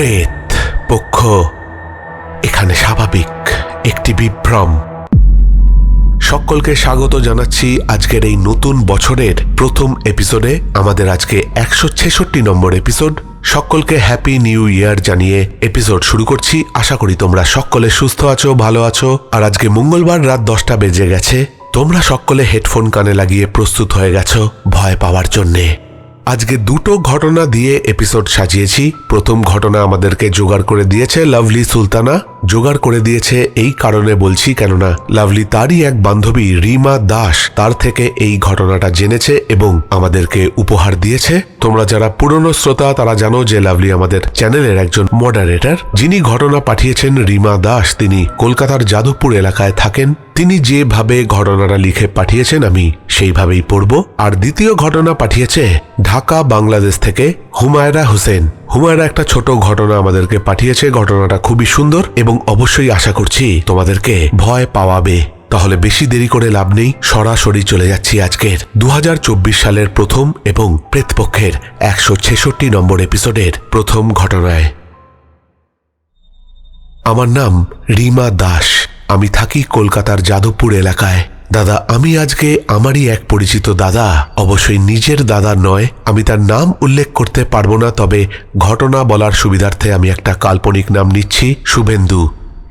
প্রেত পক্ষ। এখানে স্বাভাবিক একটি বিভ্রম। সকলকে স্বাগত জানাচ্ছি আজকের এই নতুন বছরের প্রথম এপিসোডে। আমাদের আজকে একশো ছেষট্টি নম্বর এপিসোড। সকলকে হ্যাপি নিউ ইয়ার জানিয়ে এপিসোড শুরু করছি। আশা করি তোমরা সকলে সুস্থ আছো, ভালো আছো। আর আজকে মঙ্গলবার রাত দশটা বেজে গেছে। তোমরা সকলে হেডফোন কানে লাগিয়ে প্রস্তুত হয়ে গেছো ভয় পাওয়ার জন্যে। আজকে দুটো ঘটনা দিয়ে এপিসোড সাজিয়েছি। প্রথম ঘটনা আমাদেরকে জোগাড় করে দিয়েছে লাভলি সুলতানা। জোগাড় করে দিয়েছে এই কারণে বলছি, কেননা লাভলি তারই এক বান্ধবী রিমা দাস তার থেকে এই ঘটনাটা জেনেছে এবং আমাদেরকে উপহার দিয়েছে। তোমরা যারা পুরনো শ্রোতা, তারা জানো যে লাভলি আমাদের চ্যানেলের একজন মডারেটর যিনি ঘটনা পাঠিয়েছেন রিমা দাস, তিনি কলকাতার যাদবপুর এলাকায় থাকেন। তিনি যেভাবে ঘটনাটা লিখে পাঠিয়েছেন, আমি সেইভাবেই পড়ব। আর দ্বিতীয় ঘটনা পাঠিয়েছে ঢাকা, বাংলাদেশ থেকে হুমায়রা হোসেন। হুমায়রা একটা ছোট ঘটনা আমাদেরকে পাঠিয়েছে। ঘটনাটা খুবই সুন্দর এবং অবশ্যই আশা করছি তোমাদেরকে ভয় পাওয়াবে। তাহলে বেশি দেরি করে লাভ নেই, সরাসরি চলে যাচ্ছি আজকের দু হাজার চব্বিশ সালের প্রথম এবং প্রেতপক্ষের একশো ছেষট্টি নম্বর এপিসোডের প্রথম ঘটনায়। আমার নাম রিমা দাস। আমি থাকি কলকাতার যাদবপুর এলাকায়। দাদা, আমি আজকে আমারই এক পরিচিত দাদা। অবশ্যই নিজের দাদা নয়, আমি তার নাম উল্লেখ করতে পারব না, তবে ঘটনা বলার সুবিধার্থে আমি একটা কাল্পনিক নাম নিচ্ছি, শুভেন্দু।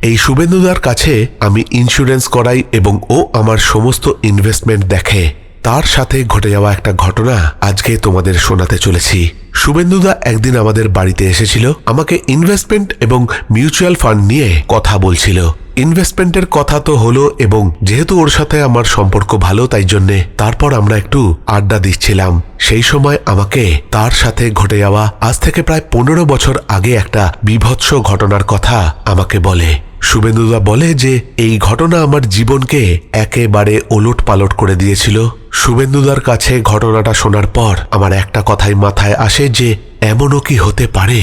এই শুভেন্দুদার কাছে আমি ইন্স্যুরেন্স করাই এবং ও আমার সমস্ত ইনভেস্টমেন্ট দেখে। তার সাথে ঘটে যাওয়া একটা ঘটনা আজকে তোমাদের শোনাতে চলেছি। শুভেন্দুদা একদিন আমাদের বাড়িতে এসেছিল, আমাকে ইনভেস্টমেন্ট এবং মিউচুয়াল ফান্ড নিয়ে কথা বলছিল। ইনভেস্টমেন্টের কথা তো হলো এবং যেহেতু ওর সাথে আমার সম্পর্ক ভালো, তাই জন্যে তারপর আমরা একটু আড্ডা দিচ্ছিলাম। সেই সময় আমাকে তার সাথে ঘটে যাওয়া আজ থেকে প্রায় পনেরো বছর আগে একটা বিভৎস ঘটনার কথা আমাকে বলে। শুভেন্দুদা বলে যে, এই ঘটনা আমার জীবনকে একেবারে ওলট পালট করে দিয়েছিল। শুভেন্দুদার কাছে ঘটনাটা শোনার পর আমার একটা কথাই মাথায় আসে যে, এমনও কি হতে পারে?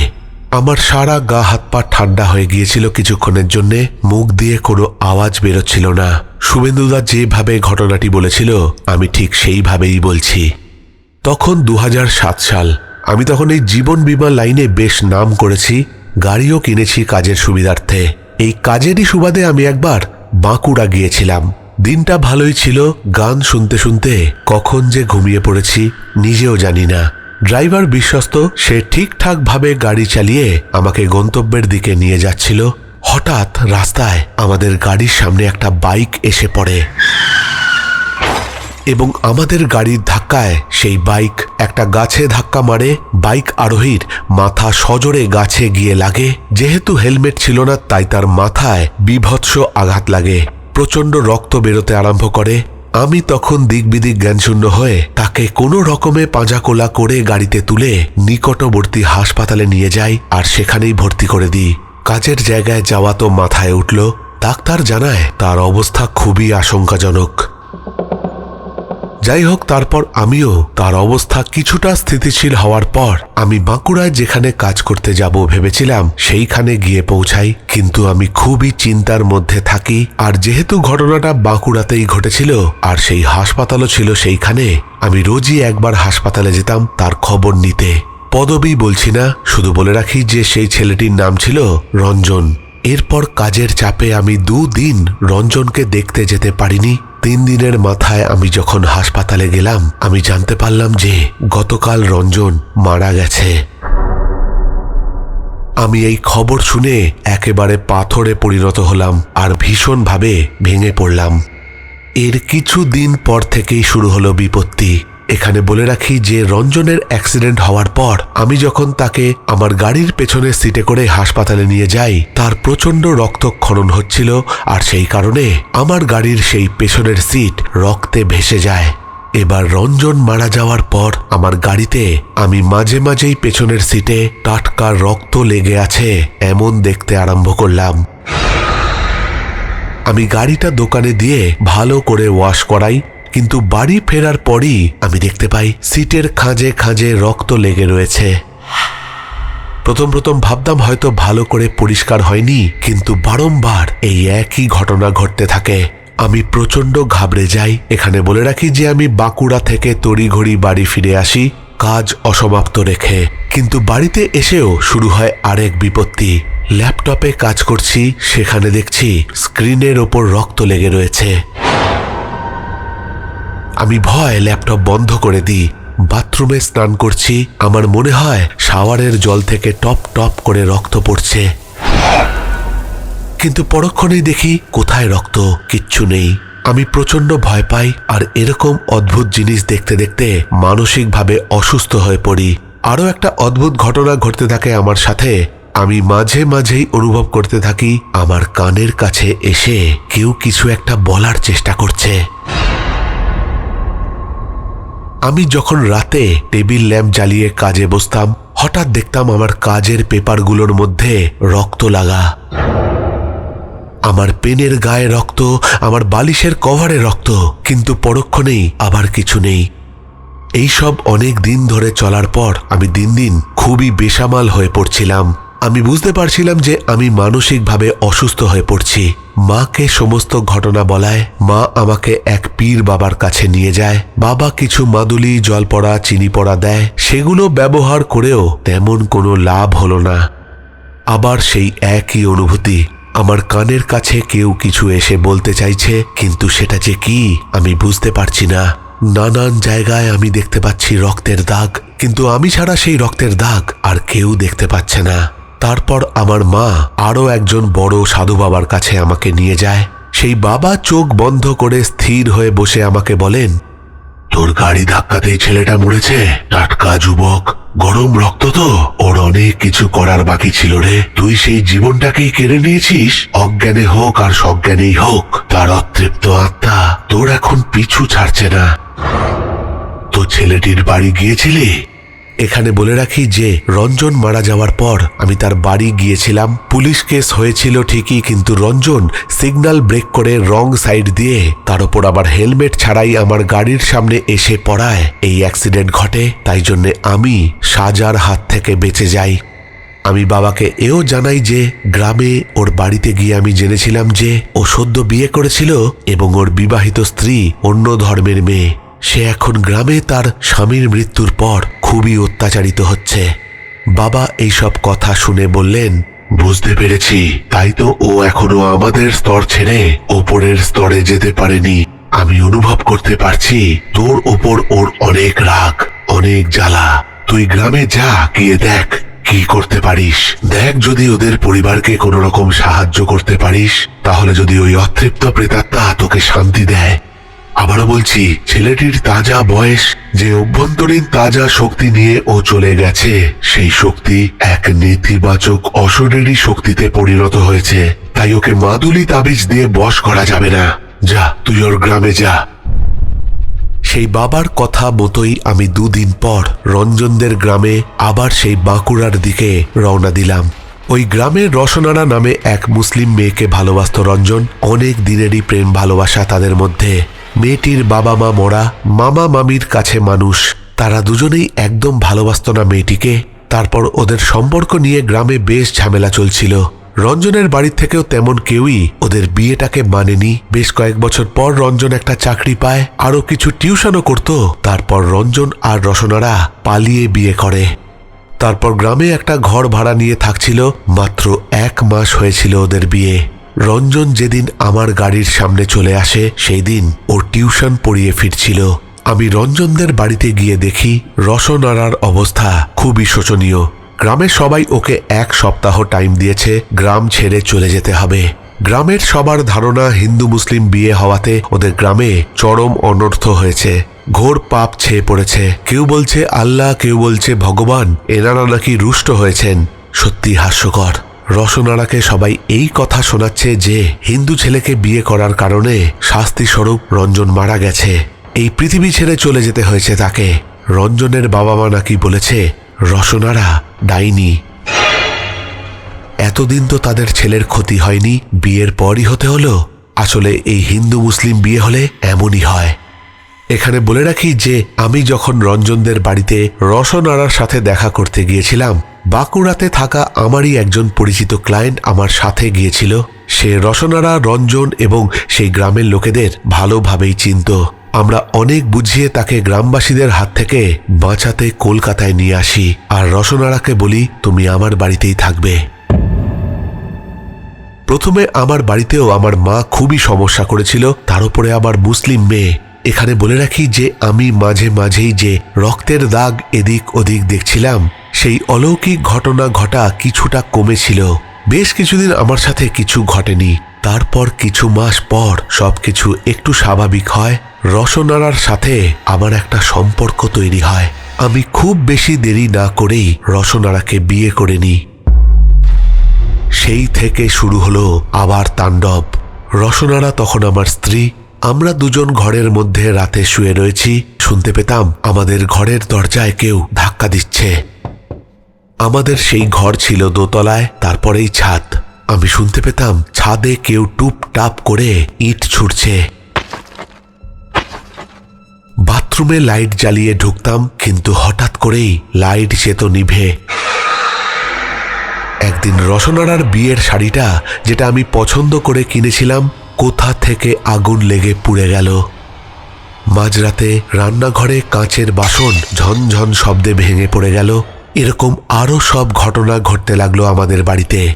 আমার সারা গা হাত পা ঠান্ডা হয়ে গিয়েছিল কিছুক্ষণের জন্য, মুখ দিয়ে কোনো আওয়াজ বেরোচ্ছিল না। শুভেন্দুদা যেভাবে ঘটনাটি বলেছিল, আমি ঠিক সেইভাবেই বলছি। তখন দু হাজার সাত সাল, আমি তখন এই জীবন বীমা লাইনে বেশ নাম করেছি, গাড়িও কিনেছি কাজের সুবিধার্থে। এই কাজেরই সুবাদে আমি একবার বাঁকুড়া গিয়েছিলাম। দিনটা ভালোই ছিল, গান শুনতে শুনতে কখন যে ঘুমিয়ে পড়েছি, নিজেও জানি না। ড্রাইভার বিশ্বস্ত, সে ঠিকঠাকভাবে গাড়ি চালিয়ে আমাকে গন্তব্যের দিকে নিয়ে যাচ্ছিল। হঠাৎ রাস্তায় আমাদের গাড়ির সামনে একটা বাইক এসে পড়ে। এবং আমাদের গাড়ির ধাক্কায় সেই বাইক একটা গাছে ধাক্কা মারে। বাইক আরোহীর মাথা সজোরে গাছে গিয়ে লাগে। যেহেতু হেলমেট ছিল না, তাই তার মাথায় বিভৎস আঘাত লাগে। প্রচণ্ড রক্ত বেরোতে আরম্ভ করে। আমি তখন দিকবিদিক জ্ঞানশূন্য হয়ে তাকে কোনো রকমে পাঁজাকোলা করে গাড়িতে তুলে নিকটবর্তী হাসপাতালে নিয়ে যাই আর সেখানেই ভর্তি করে দিই। কাজের জায়গায় যাওয়া তো মাথায় উঠল। ডাক্তার জানায় তার অবস্থা খুবই আশঙ্কাজনক। যাই হোক তারপর আমিও তার অবস্থা কিছুটা স্থিতিশীল হওয়ার পর আমি বাঁকুড়ায় যেখানে কাজ করতে যাব ভেবেছিলাম, সেইখানে গিয়ে পৌঁছাই। কিন্তু আমি খুবই চিন্তার মধ্যে থাকি, আর যেহেতু ঘটনাটা বাঁকুড়াতেই ঘটেছিল, আর সেই হাসপাতালও ছিল সেইখানে, আমি রোজই একবার হাসপাতালে যেতাম তার খবর নিতে। পদবি বলছি না, শুধু বলে রাখি যে সেই ছেলেটির নাম ছিল রঞ্জন। এরপর কাজের চাপে আমি দুদিন রঞ্জনকে দেখতে যেতে পারিনি তিন দিনের মাথায় আমি যখন হাসপাতালে গেলাম, আমি জানতে পারলাম যে গতকাল রঞ্জন মারা গেছে। আমি এই খবর শুনে একেবারে পাথরে পরিণত হলাম আর ভীষণভাবে ভেঙে পড়লাম। এর কিছু দিন পর থেকেই শুরু হলো বিপত্তি। এখানে বলে রাখি যে রঞ্জনের অ্যাক্সিডেন্ট হওয়ার পর আমি যখন তাকে আমার গাড়ির পেছনের সিটে করে হাসপাতালে নিয়ে যাই, তার প্রচণ্ড রক্তক্ষরণ হচ্ছিল আর সেই কারণে আমার গাড়ির সেই পেছনের সিট রক্তে ভেসে যায়। এবার রঞ্জন মারা যাওয়ার পর আমার গাড়িতে আমি মাঝে মাঝেই পেছনের সিটে টাটকা রক্ত লেগে আছে এমন দেখতে আরম্ভ করলাম। আমি গাড়িটা দোকানে দিয়ে ভালো করে ওয়াশ করাই কিন্তু বাড়ি ফেরার পরই আমি দেখতে পাই সিটের খাঁজে খাঁজে রক্ত লেগে রয়েছে। প্রথম প্রথম ভাবতাম হয়তো ভালো করে পরিষ্কার হয়নি, কিন্তু বারংবার এই একই ঘটনা ঘটতে থাকে। আমি প্রচণ্ড ঘাবড়ে যাই। এখানে বলে রাখি যে আমি বাঁকুড়া থেকে তড়িঘড়ি বাড়ি ফিরে আসি, কাজ অসমাপ্ত রেখে। কিন্তু বাড়িতে এসেও শুরু হয় আরেক বিপত্তি। ল্যাপটপে কাজ করছি, সেখানে দেখছি স্ক্রিনের ওপর রক্ত লেগে রয়েছে। আমি ভয় ল্যাপটপ বন্ধ করে দিই। বাথরুমে স্নান করছি, আমার মনে হয় শাওয়ারের জল থেকে টপ টপ করে রক্ত পড়ছে। কিন্তু পরক্ষণেই দেখি কোথায় রক্ত, কিচ্ছু নেই। আমি প্রচণ্ড ভয় পাই আর এরকম অদ্ভুত জিনিস দেখতে দেখতে মানসিকভাবে অসুস্থ হয়ে পড়ি। আরও একটা অদ্ভুত ঘটনা ঘটতে থাকে আমার সাথে। আমি মাঝে মাঝেই অনুভব করতে থাকি আমার কানের কাছে এসে কেউ কিছু একটা বলার চেষ্টা করছে। আমি যখন রাতে টেবিল ল্যাম্প জ্বালিয়ে কাজে বসতাম, হঠাৎ দেখতাম আমার কাজের পেপারগুলোর মধ্যে রক্ত লাগা। আমার পেনের গায়ে রক্ত, আমার বালিশের কভারে রক্ত, কিন্তু পরক্ষণেই আবার কিছু নেই। এইসব অনেক দিন ধরে চলার পর আমি দিন দিন খুবই বেসামাল হয়ে পড়ছিলাম। আমি বুঝতে পারছিলাম যে আমি মানসিকভাবে অসুস্থ হয়ে পড়ছি। মাকে সমস্ত ঘটনা বলায়, মা আমাকে এক পীর বাবার কাছে নিয়ে যায়। বাবা কিছু মাদুলি জল পড়া চিনি পড়া দেয়। সেগুলো ব্যবহার করেও তেমন কোনো লাভ হলো না। আবার সেই একই অনুভূতি। আমার কানের কাছে কেউ কিছু এসে বলতে চাইছে, কিন্তু সেটা যে কি, আমি বুঝতে পারছি না। নানান জায়গায় আমি দেখতে পাচ্ছি রক্তের দাগ, কিন্তু আমি ছাড়া সেই রক্তের দাগ আর কেউ দেখতে পাচ্ছে না। তারপর আমার মা আরও একজন বড় সাধু বাবার কাছে আমাকে নিয়ে যায়। সেই বাবা চোখ বন্ধ করে স্থির হয়ে বসে আমাকে বলেন, তোর গাড়ি ধাক্কাতেই ছেলেটা মরেছে। টাটকা যুবক। গরম রক্ত তো। ওর অনেক কিছু করার বাকি ছিল রে। তুই সেই জীবনটাকেই কেড়ে নিয়েছিস। অজ্ঞানে হোক আর সজ্ঞানেই হোক। তার অতৃপ্ত আত্মা তোর এখন পিছু ছাড়ছে না। তো ছেলেটির বাড়ি গিয়েছিলি? এখানে বলে রাখি যে, রঞ্জন মারা যাওয়ার পর আমি তার বাড়ি গিয়েছিলাম। পুলিশ কেস হয়েছিল ঠিকই, কিন্তু রঞ্জন সিগন্যাল ব্রেক করে রং সাইড দিয়ে তার ওপর আবার হেলমেট ছাড়াই আমার গাড়ির সামনে এসে পড়ায়। এই অ্যাক্সিডেন্ট ঘটে, তাই জন্যে আমি সাজার হাত থেকে বেঁচে যাই। আমি বাবাকে এও জানাই যে, গ্রামে ওর বাড়িতে গিয়ে আমি জেনেছিলাম যে, ও সদ্য বিয়ে করেছিল এবং ওর বিবাহিত স্ত্রী অন্য ধর্মের মেয়ে। সে এখন গ্রামে তার স্বামীর মৃত্যুর পর খুবই অত্যাচারিত হচ্ছে। বাবা এইসব কথা শুনে বললেন, বুঝতে পেরেছি। তাই তো ও এখনও আমাদের স্তর ছেড়ে ওপরের স্তরে যেতে পারেনি। আমি অনুভব করতে পারছি, তোর ওপর ওর অনেক রাগ, অনেক জ্বালা। তুই গ্রামে যা, গিয়ে দেখ, কি করতে পারিস। দেখ যদি ওদের পরিবারকে কোনো রকম সাহায্য করতে পারিস, তাহলে যদি ওই অতৃপ্ত প্রেতাত্মা তোকে শান্তি দেয় আবারও বলছি, ছেলেটির তাজা বয়স, যে অভ্যন্তরীণ তাজা শক্তি নিয়ে ও চলে গেছে, সেই শক্তি এক নেতিবাচক অশরীরী শক্তিতে পরিণত হয়েছে। তাই ওকে মাদুলি তাবিজ দিয়ে বশ করা যাবে না। যা, তুই ওর গ্রামে যা। সেই বাবার কথা মতোই আমি দুদিন পর রঞ্জনদের গ্রামে আবার সেই বাঁকুড়ার দিকে রওনা দিলাম। ওই গ্রামের রসনারা নামে এক মুসলিম মেয়েকে ভালোবাসত রঞ্জন। অনেক দিনেরই প্রেম ভালোবাসা তাদের মধ্যে। মেয়েটির বাবা মা মরা, মামা মামির কাছে মানুষ, তারা দুজনেই একদম ভালোবাসত না মেয়েটিকে। তারপর ওদের সম্পর্ক নিয়ে গ্রামে বেশ ঝামেলা চলছিল। রঞ্জনের বাড়ির থেকেও তেমন কেউই ওদের বিয়েটাকে মানেনি। বেশ কয়েক বছর পর রঞ্জন একটা চাকরি পায়, আরও কিছু টিউশনও করত। তারপর রঞ্জন আর রসনারা পালিয়ে বিয়ে করে। তারপর গ্রামে একটা ঘর ভাড়া নিয়ে থাকছিল, মাত্র এক মাস হয়েছিল ওদের বিয়ে। রঞ্জন যেদিন আমার গাড়ির সামনে চলে আসে সেই দিন ওর টিউশন পড়িয়ে ফিরছিল। আমি রঞ্জনদের বাড়িতে গিয়ে দেখি রসনারার অবস্থা খুবই শোচনীয়। গ্রামের সবাই ওকে এক সপ্তাহ টাইম দিয়েছে, গ্রাম ছেড়ে চলে যেতে হবে। গ্রামের সবার ধারণা হিন্দু মুসলিম বিয়ে হওয়াতে ওদের গ্রামে চরম অনর্থ হয়েছে। ঘোর পাপ ছেয়ে পড়েছে। কেউ বলছে আল্লাহ, কেউ বলছে ভগবান, এনারা নাকি রুষ্ট হয়েছেন। সত্যি হাস্যকর। রসনারাকে সবাই এই কথা শোনাচ্ছে যে হিন্দু ছেলেকে বিয়ে করার কারণে শাস্তিস্বরূপ রঞ্জন মারা গেছে। এই পৃথিবী ছেড়ে চলে যেতে হয়েছে তাকে। রঞ্জনের বাবা মা নাকি বলেছে, রসনারা ডাইনি। এতদিন তো তাদের ছেলের ক্ষতি হয়নি, বিয়ের পরই হতে হলো। আসলে এই হিন্দু মুসলিম বিয়ে হলে এমনই হয়। এখানে বলে রাখি যে, আমি যখন রঞ্জনদের বাড়িতে রসনারার সাথে দেখা করতে গিয়েছিলাম, বাঁকুড়াতে থাকা আমারই একজন পরিচিত ক্লায়েন্ট আমার সাথে গিয়েছিল। সে রসনারা, রঞ্জন এবং সেই গ্রামের লোকেদের ভালোভাবেই চিনত। আমরা অনেক বুঝিয়ে তাকে গ্রামবাসীদের হাত থেকে বাঁচাতে কলকাতায় নিয়ে আসি। আর রসনারাকে বলি, তুমি আমার বাড়িতেই থাকবে। প্রথমে আমার বাড়িতেও আমার মা খুবই সমস্যা করেছিল, তার উপরে আবার মুসলিম মেয়ে। এখানে বলে রাখি যে আমি মাঝে মাঝেই যে রক্তের দাগ এদিক ওদিক দেখছিলাম, সেই অলৌকিক ঘটনা ঘটা কিছুটা কমেছিল। বেশ কিছুদিন আমার সাথে কিছু ঘটেনি। তারপর কিছু মাস পর সবকিছু একটু স্বাভাবিক হয়, রসনারার সাথে আমার একটা সম্পর্ক তৈরি হয়। আমি খুব বেশি দেরি না করেই রসনারাকে বিয়ে করে নিই। সেই থেকে শুরু হলো আবার তাণ্ডব। রসনারা তখন আমার স্ত্রী আমরা দুজন ঘরের মধ্যে রাতে শুয়ে রয়েছি। শুনতে পেতাম আমাদের ঘরের দরজায় কেউ ধাক্কা দিচ্ছে। আমাদের সেই ঘর ছিল দোতলায়, তারপরেই ছাদ। আমি শুনতে পেতাম ছাদে কেউ টুপ টাপ করে ইট ছুটছে বাথরুমে লাইট জ্বালিয়ে ঢুকতাম, কিন্তু হঠাৎ করেই লাইট যেত নিভে। একদিন রসনারার বিয়ের শাড়িটা, যেটা আমি পছন্দ করে কিনেছিলাম কোথা থেকে আগুন লেগে পুড়ে গেল? মাঝরাতে রান্নাঘরে কাঁচের বাসন ঝনঝন শব্দে ভেঙে পড়ে গেল। এরকম আরও সব ঘটনা ঘটতে লাগল আমাদের বাড়িতে।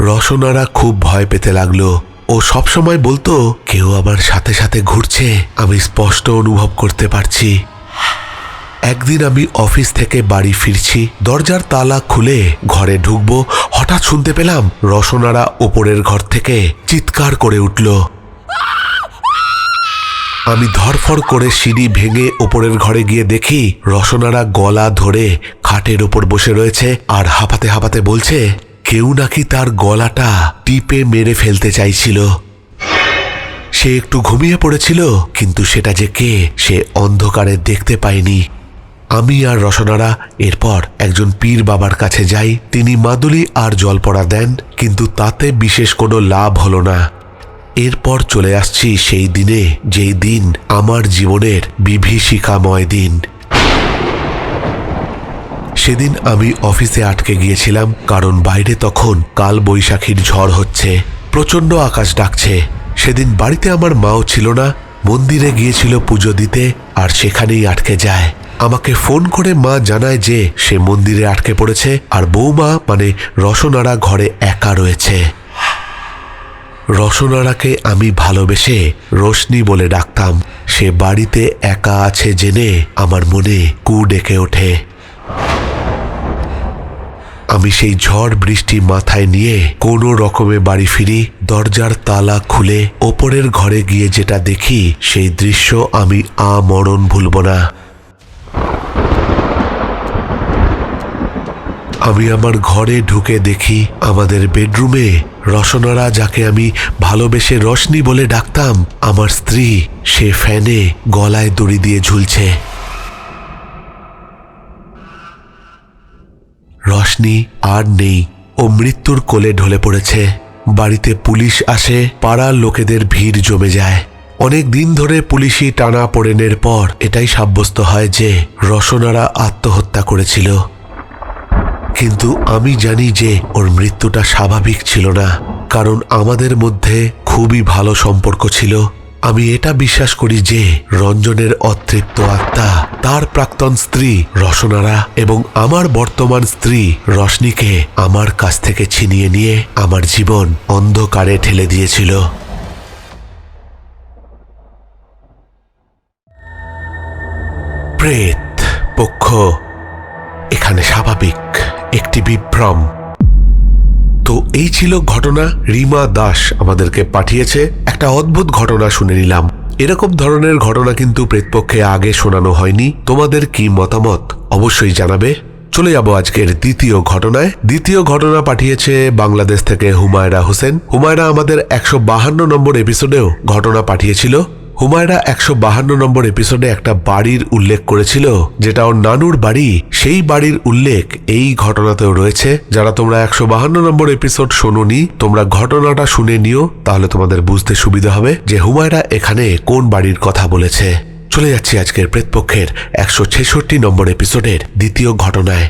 রসনারা খুব ভয় পেতে লাগল। ও সবসময় বলতো, কেউ আমার সাথে সাথে ঘুরছে। আমি স্পষ্ট অনুভব করতে পারছি। একদিন আমি অফিস থেকে বাড়ি ফিরছি। দরজার তালা খুলে ঘরে ঢুকবো। হঠাৎ শুনতে পেলাম রসনারা ওপরের ঘর থেকে চিৎকার করে উঠল। আমি ধরফর করে সিঁড়ি ভেঙে ওপরের ঘরে গিয়ে দেখি রসনারা গলা ধরে খাটের ওপর বসে রয়েছে আর হাঁপাতে হাঁপাতে বলছে, কেউ নাকি তার গলাটা টিপে মেরে ফেলতে চাইছিল। সে একটু ঘুমিয়ে পড়েছিল, কিন্তু সেটা যে কে সে অন্ধকারে দেখতে পায়নি। আমি আর রসনারা এরপর একজন পীর বাবার কাছে যাই। তিনি মাদুলি আর জলপড়া দেন, কিন্তু তাতে বিশেষ কোনো লাভ হলো না। এরপর চলে আসছি সেই দিনে, যেই দিন আমার জীবনের বিভীষিকাময় দিন। সেদিন আমি অফিসে আটকে গিয়েছিলাম, কারণ বাইরে তখন কাল বৈশাখীর ঝড় হচ্ছে। প্রচণ্ড আকাশ ডাকছে। সেদিন বাড়িতে আমার মাও ছিল না, মন্দিরে গিয়েছিল পুজো দিতে, আর সেখানেই আটকে যায়। আমাকে ফোন করে মা জানায় যে সে মন্দিরে আটকে পড়েছে আর বৌমা মানে রসনারা ঘরে একা রয়েছে। রসনারাকে আমি ভালোবেসে রোশনি বলে ডাকতাম। সে বাড়িতে একা আছে জেনে আমার মনে কু ডেকে ওঠে। আমি সেই ঝড় বৃষ্টি মাথায় নিয়ে কোনো রকমে বাড়ি ফিরি, দরজার তালা খুলে ওপরের ঘরে গিয়ে যেটা দেখি, সেই দৃশ্য আমি আমরণ ভুলব না। আমি আমার ঘরে ঢুকে দেখি আমাদের বেডরুমে রসনারা যাকে আমি ভালোবেসে রশনি বলে ডাকতাম, আমার স্ত্রী সে ফ্যানে গলায় দড়ি দিয়ে ঝুলছে। রশনি আর নেই ও মৃত্যুর কোলে ঢলে পড়েছে। বাড়িতে পুলিশ আসে, পাড়ার লোকেদের ভিড় জমে যায়। অনেক দিন ধরে পুলিশি টানা পড়েনের পর এটাই সাব্যস্ত হয় যে রসনারা আত্মহত্যা করেছিল। কিন্তু আমি জানি যে ওর মৃত্যুটা স্বাভাবিক ছিল না, কারণ আমাদের মধ্যে খুবই ভালো সম্পর্ক ছিল। আমি এটা বিশ্বাস করি যে রঞ্জনের অতৃপ্ত আত্মা, তার প্রাক্তন স্ত্রী রসনারা এবং আমার বর্তমান স্ত্রী রশনিকে আমার কাছ থেকে ছিনিয়ে নিয়ে আমার জীবন অন্ধকারে ঠেলে দিয়েছিল। প্রেত, পক্ষ, এখানে স্বাভাবিক। একটি বিভ্রম। তো এই ছিল ঘটনা, রিমা দাস আমাদেরকে পাঠিয়েছে। একটা অদ্ভুত ঘটনা শুনে নিলাম। এরকম ধরনের ঘটনা কিন্তু প্রেতপক্ষে আগে শোনানো হয়নি। তোমাদের কি মতামত অবশ্যই জানাবে। চলে যাব আজকের দ্বিতীয় ঘটনায়। দ্বিতীয় ঘটনা পাঠিয়েছে বাংলাদেশ থেকে হুমায়রা হোসেন। হুমায়রা আমাদের একশো বাহান্ন নম্বর এপিসোডেও ঘটনা পাঠিয়েছিল। হুমায়রা একশো বাহান্ন নম্বর এপিসোডে একটা বাড়ির উল্লেখ করেছিল যেটা ওর নানুর বাড়ি। সেই বাড়ির উল্লেখ এই ঘটনাতেও রয়েছে। যারা তোমরা একশো বাহান্ন নম্বর এপিসোড শোনোনি, তোমরা ঘটনাটা শুনে নিও, তাহলে তোমাদের বুঝতে সুবিধা হবে যে হুমায়রা এখানে কোন বাড়ির কথা বলেছে। চলে যাচ্ছি আজকের প্রেতপক্ষের একশো ছেষট্টি নম্বর এপিসোডের দ্বিতীয় ঘটনায়।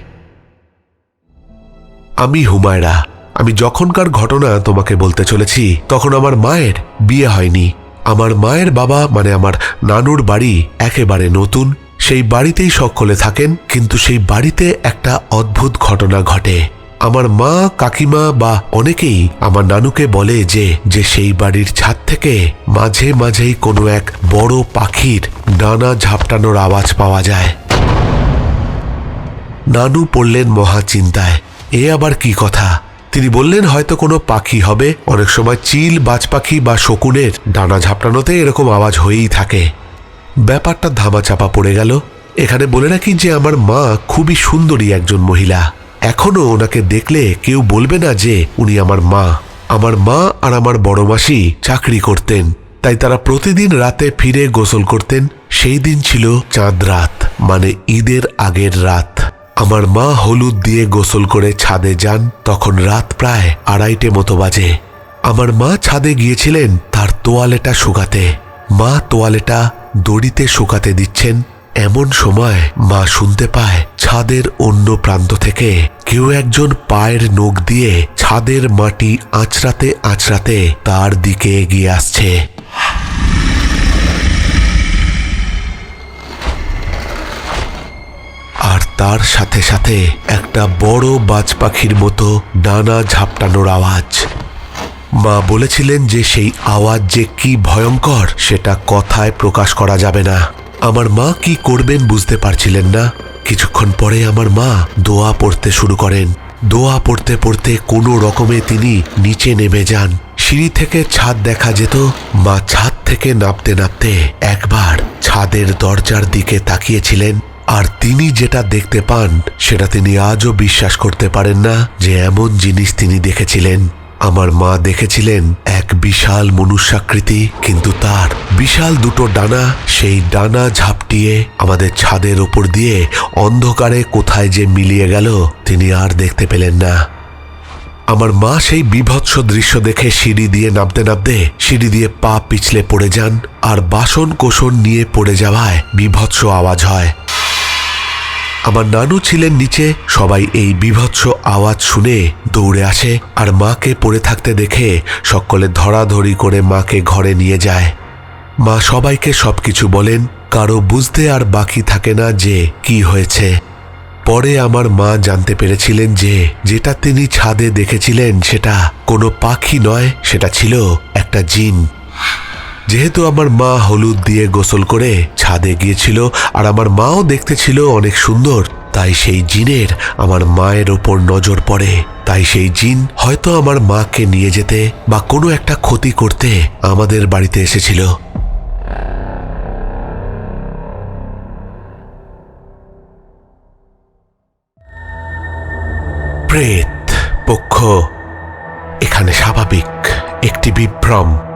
আমি হুমায়রা, আমি যখনকার ঘটনা তোমাকে বলতে চলেছি, তখন আমার মায়ের বিয়ে হয়নি। আমার মায়ের বাবা মানে আমার নানুর বাড়ি একেবারে নতুন। সেই বাড়িতেই সকলে থাকেন, কিন্তু সেই বাড়িতে একটা অদ্ভুত ঘটনা ঘটে। আমার মা, কাকিমা বা অনেকেই আমার নানুকে বলে যে যে সেই বাড়ির ছাদ থেকে মাঝে মাঝেই কোনো এক বড় পাখির ডানা ঝাপটানোর আওয়াজ পাওয়া যায়। নানু পড়লেন মহা চিন্তায়, এ আবার কি কথা? তিনি বললেন, হয়তো কোনো পাখি হবে। অনেক সময় চিল বাজ পাখি বা শকুনের ডানা ঝাপটানোতে এরকম আওয়াজ হয়েই থাকে। ব্যাপারটা ধামাচাপা পড়ে গেল। এখানে বলে রাখি যে আমার মা খুবই সুন্দরী একজন মহিলা। এখনও ওনাকে দেখলে কেউ বলবে না যে উনি আমার মা। আমার মা আর আমার বড় মাসি চাকরি করতেন, তাই তারা প্রতিদিন রাতে ফিরে গোসল করতেন। সেই দিন ছিল চাঁদ রাত মানে ঈদের আগের রাত। আমার মা হলুদ দিয়ে গোসল করে ছাদে যান, তখন রাত প্রায় আড়াইটে মতো বাজে। আমার মা ছাদে গিয়েছিলেন তার তোয়ালেটা শুকাতে। মা তোয়ালেটা দড়িতে শুকাতে দিচ্ছেন, এমন সময় মা শুনতে পায় ছাদের অন্য প্রান্ত থেকে কেউ একজন পায়ের নখ দিয়ে ছাদের মাটি আঁচড়াতে আঁচড়াতে তার দিকে এগিয়ে আসছে। তার সাথে সাথে একটা বড় বাজ পাখির মতো ডানা ঝাপটানোর আওয়াজ। মা বলেছিলেন যে সেই আওয়াজ যে কি ভয়ঙ্কর, সেটা কথায় প্রকাশ করা যাবে না। আমার মা কি করবেন বুঝতে পারছিলেন না। কিছুক্ষণ পরে আমার মা দোয়া পড়তে শুরু করেন। দোয়া পড়তে পড়তে কোনো রকমে তিনি নিচে নেমে যান। সিঁড়ি থেকে ছাদ দেখা যেত। মা ছাদ থেকে নামতে নামতে একবার ছাদের দরজার দিকে তাকিয়েছিলেন। আর তিনি যেটা দেখতে পান, সেটা তিনি আজও বিশ্বাস করতে পারেন না যে এমন জিনিস তিনি দেখেছিলেন। আমার মা দেখেছিলেন এক বিশাল মনুষ্যাকৃতি, কিন্তু তার বিশাল দুটো ডানা, সেই ডানা ঝাপটিয়ে আমাদের ছাদের ওপর দিয়ে অন্ধকারে কোথায় যে মিলিয়ে গেল, তিনি আর দেখতে পেলেন না। আমার মা সেই বিভৎস দৃশ্য দেখে সিঁড়ি দিয়ে নামতে নামতে, সিঁড়ি দিয়ে পা পিছলে পড়ে যান, আর বাসন কোষণ নিয়ে পড়ে যাওয়ায় বিভৎস আওয়াজ হয়। আমার নানু ছিলেন নিচে, সবাই এই বিভৎস আওয়াজ শুনে দৌড়ে আসে আর মাকে পড়ে থাকতে দেখে সকলে ধরাধরি করে মাকে ঘরে নিয়ে যায়। মা সবাইকে সব কিছু বলেন, কারও বুঝতে আর বাকি থাকে না যে কি হয়েছে। পরে আমার মা জানতে পেরেছিলেন যে যেটা তিনি ছাদে দেখেছিলেন সেটা কোনো পাখি নয়, সেটা ছিল একটা জিন। যেহেতু আমার মা হলুদ দিয়ে গোসল করে ছাদে গিয়েছিল আর আমার মাও দেখতে ছিল অনেক সুন্দর, তাই সেই জিনের আমার মায়ের ওপর নজর পড়ে। তাই সেই জিন হয়তো আমার মাকে নিয়ে যেতে বা কোনো একটা ক্ষতি করতে আমাদের বাড়িতে এসেছিল। প্রেত, পক্ষ, এখানে স্বাভাবিক, একটি বিভ্রম।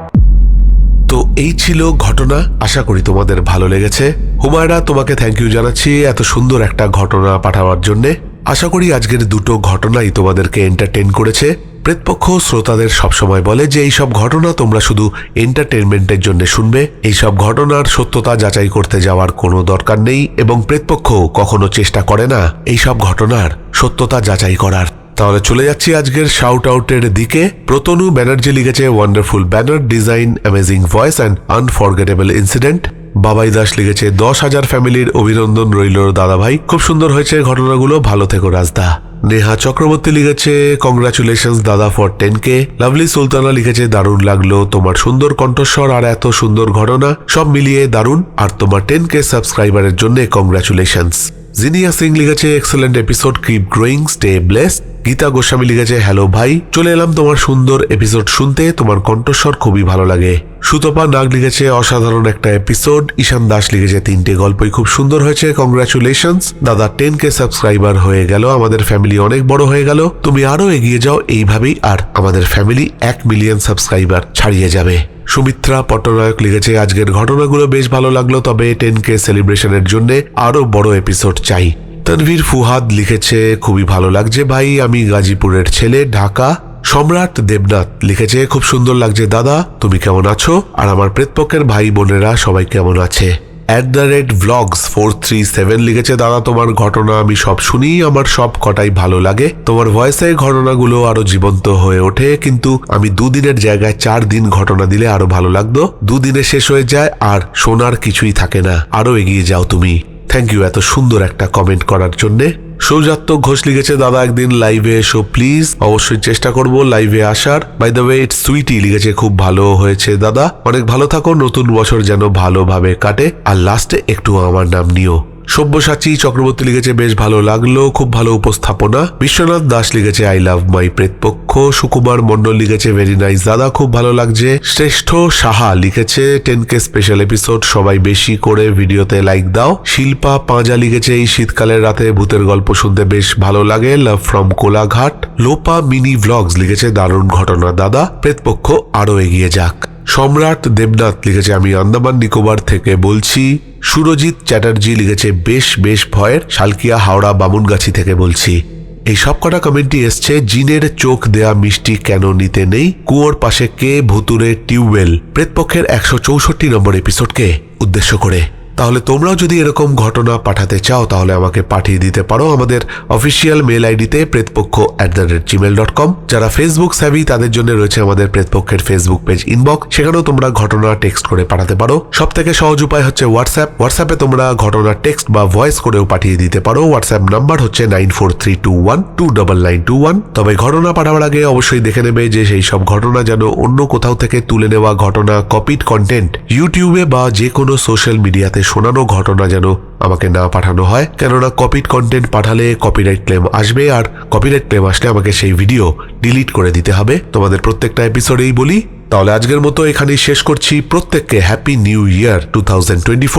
তো এই ছিল ঘটনা। আশা করি তোমাদের ভালো লেগেছে। হুমায়রা, তোমাকে থ্যাংক ইউ জানাচ্ছি এত সুন্দর একটা ঘটনা পাঠাবার জন্যে। আশা করি আজকের দুটো ঘটনাই তোমাদেরকে এন্টারটেন করেছে। প্রেতপক্ষ শ্রোতাদের সবসময় বলে যে, এইসব ঘটনা তোমরা শুধু এন্টারটেনমেন্টের জন্য শুনবে। এইসব ঘটনার সত্যতা যাচাই করতে যাওয়ার কোনো দরকার নেই এবং প্রেতপক্ষ কখনো চেষ্টা করে না। এইসব ঘটনার সত্যতা যাচাই করার তাহলে চলে যাচ্ছি আজকের শাউট আউটের দিকে। প্রতনু ব্যানার্জি লিখেছে wonderful banner design amazing voice and unforgettable incident Babai Das লিখেছে, দশ হাজার ফ্যামিলির অভিনন্দন রইল দাদাভাই। খুব সুন্দর হয়েছে ঘটনাগুলো। ভালো থেকো রাজদা। নেহা চক্রবর্তী লিখেছে কংগ্রাচুলেশনস দাদা for ten K Lovely Sultana লিখেছে, দারুণ লাগল তোমার সুন্দর কণ্ঠস্বর আর এত সুন্দর ঘটনা। সব মিলিয়ে দারুণ। আর তোমার টেন কে সাবস্ক্রাইবারের জন্য কংগ্রাচুলেশনস জিনিয়া সিং লিখেছে excellent episode keep growing stay bless Geeta Goswami লিখেছে, হ্যালো ভাই, চলে এলাম তোমার সুন্দর এপিসোড শুনতে, তোমার কণ্ঠস্বর খুবই ভালো লাগে। সুতপা নাগ লিখেছে, অসাধারণ একটা এপিসোড। ঈশান দাস লিখেছে, তিনটে গল্পই খুব সুন্দর হয়েছে কংগ্রাচুলেশনস দাদা টেন কে সাবস্ক্রাইবার হয়ে গেল, আমাদের ফ্যামিলি অনেক বড় হয়ে গেল। তুমি আরও এগিয়ে যাও এইভাবেই, আর আমাদের ফ্যামিলি এক মিলিয়ন সাবস্ক্রাইবার ছাড়িয়ে যাবে। সুমিত্রা পট্টনায়ক লিখেছে, আজকের ঘটনাগুলো বেশ ভালো লাগল, তবে টেন কে সেলিব্রেশনের জন্য আরও বড় এপিসোড চাই। তানভীর ফুহাদ লিখেছে, খুবই ভালো লাগছে ভাই, আমি গাজীপুরের ছেলে, ঢাকা। সম্রাট দেবনাথ লিখেছে, খুব সুন্দর লাগছে দাদা, তুমি কেমন আছো? আর আমার প্রেতপক্ষের ভাই বোনেরা সবাই কেমন আছে? At the rate vlogs four three seven লিখেছে, দাদা, তোমার ঘটনা আমি সব শুনি, আমার সব কটাই ভালো লাগে। তোমার ভয়েসে ঘটনাগুলো আরও জীবন্ত হয়ে ওঠে, কিন্তু আমি দুদিনের জায়গায় চার দিন ঘটনা দিলে আরও ভালো লাগতো। দুদিনে শেষ হয়ে যায়, আর শোনার কিছুই থাকে না। আরও এগিয়ে যাও তুমি। থ্যাংক ইউ এত সুন্দর একটা কমেন্ট করার জন্যে। সৌজাত্য ঘোষ লিখেছে, দাদা একদিন লাইভে এসো প্লিজ অবশ্যই চেষ্টা করব লাইভে আসার। By the way it's Sweety লিখেছে, খুব ভালো হয়েছে দাদা। অনেক ভালো থাকো, নতুন বছর যেন ভালোভাবে কাটে। আর লাস্টে একটু আমার নাম নিও। সব্যসাচী চক্রবর্তী লিখেছে, বেশ ভালো লাগল, খুব ভালো উপস্থাপনা। বিশ্বনাথ দাস লিখেছে I love my Pretapaksha Sukumar Mondal লিখেছে ভেরি নাইস দাদা, খুব ভালো লাগছে। শ্রেষ্ঠ সাহা লিখেছে টেন কে স্পেশাল এপিসোড সবাই বেশি করে ভিডিওতে লাইক দাও। শিল্পা পাঁজা লিখেছে, এই শীতকালের রাতে ভূতের গল্প শুনতে বেশ ভালো লাগে। Love from Kolaghat. Lopa mini vlogs লিখেছে, দারুণ ঘটনা, দাদা। প্রেতপক্ষ আরও এগিয়ে যাক। সম্রাট দেবনাথ লিখেছে, আমি আন্দামান নিকোবর থেকে বলছি। সুরজিৎ চ্যাটার্জি লিখেছে, বেশ বেশ ভয়ের শালকিয়া, হাওড়া, বামুনগাছি থেকে বলছি। এই সব কটা কমেন্টই এসছে, জিনের চোখ দেয়া মিষ্টি কেন নিতে নেই? কুয়োর পাশে কে ভুতুরে টিউবওয়েল? প্রেতপক্ষের একশো চৌষট্টি নম্বর এপিসোডকে উদ্দেশ্য করে। তাহলে তোমরাও যদি এরকম ঘটনা পাঠাতে চাও, তাহলে আমাকে পাঠিয়ে দিতে পারো আমাদের অফিসিয়াল মেল আইডিতে Pretapaksha at the rate gmail dot com যারা ফেসবুক স্যাভি তাদের জন্য রয়েছে আমাদের প্রেতপক্ষের ফেসবুক পেজ ইনবক্স সেখানেও তোমরা ঘটনা টেক্সট করে পাঠাতে পারো। সব থেকে সহজ উপায় হচ্ছে হোয়াটসঅ্যাপ হোয়াটসঅ্যাপে তোমরা ঘটনা টেক্সট বা ভয়েস করেও পাঠিয়ে দিতে পারো। হোয়াটসঅ্যাপ নাম্বার হচ্ছে nine four three two one two double nine two one তবে ঘটনা পাঠাবার আগে অবশ্যই দেখে নেবে যে সেই সব ঘটনা যেন অন্য কোথাও থেকে তুলে নেওয়া ঘটনা কপিড কন্টেন্ট ইউটিউবে বা যে কোনো সোশ্যাল মিডিয়াতে শোনানো ঘটনা যেন আমাকে না পাঠানো হয়। কেননা কপিড কন্টেন্ট পাঠালে কপিরাইট ক্লেম আসবে আর কপিরাইট ক্লেম আসলে আমাকে সেই ভিডিও ডিলিট করে দিতে হবে। তোমাদের প্রত্যেকটা এপিসোডেই বলি। তাহলে আজকের মতো এখানেই শেষ করছি। প্রত্যেককে হ্যাপি নিউ ইয়ার টু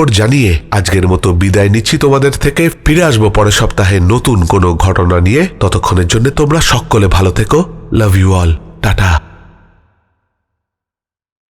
জানিয়ে আজকের মতো বিদায় নিচ্ছি তোমাদের থেকে। ফিরে আসব পরের সপ্তাহে নতুন কোনো ঘটনা নিয়ে। ততক্ষণের জন্য তোমরা সকলে ভালো থেকো। Love you all tata